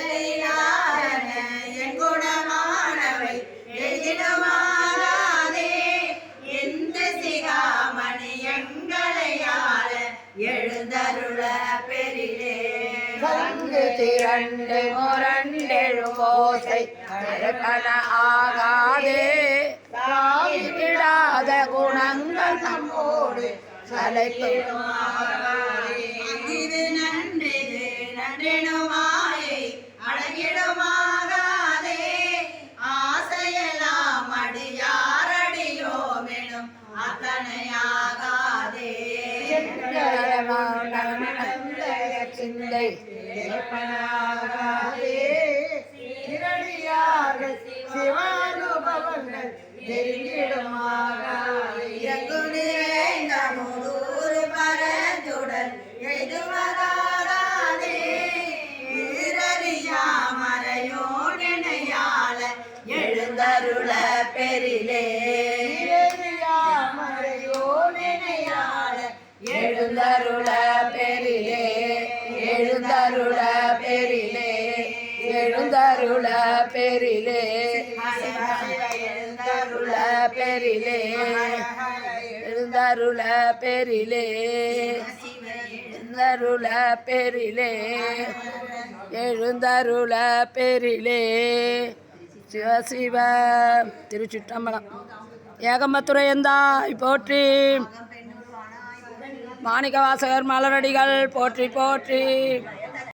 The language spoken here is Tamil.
எழிலாரன என் குணமானவை எதிரமாகாதே எந்த சிகாமணி எங்களையாள எழுந்தருள பெரிலே சங்கு திரண்டு கன ஆகாதே. விடாத குணங்கள் நம்மோடு சலைக்கும் அடியாரடியோமெனும் சிந்தை ஏற்பனாகாதே இரடியார்கள் சிவானுபவங்கள் எழுந்தருள பெரிலே எழுந்தருள பெரிலே எழுந்தருள பெரிலே. எழுந்தருள பெரிலே எழுந்தருள பெரிலே. எழுந்தருள பெரிலே எழுந்தருள பெரிலே. சிவசிவ திருச்சிற்றம்பலம். ஏகம்பத்துரை எந்தாய் போற்றி மாணிக்கவாசகர் மலரடிகள் போற்றி போற்றி.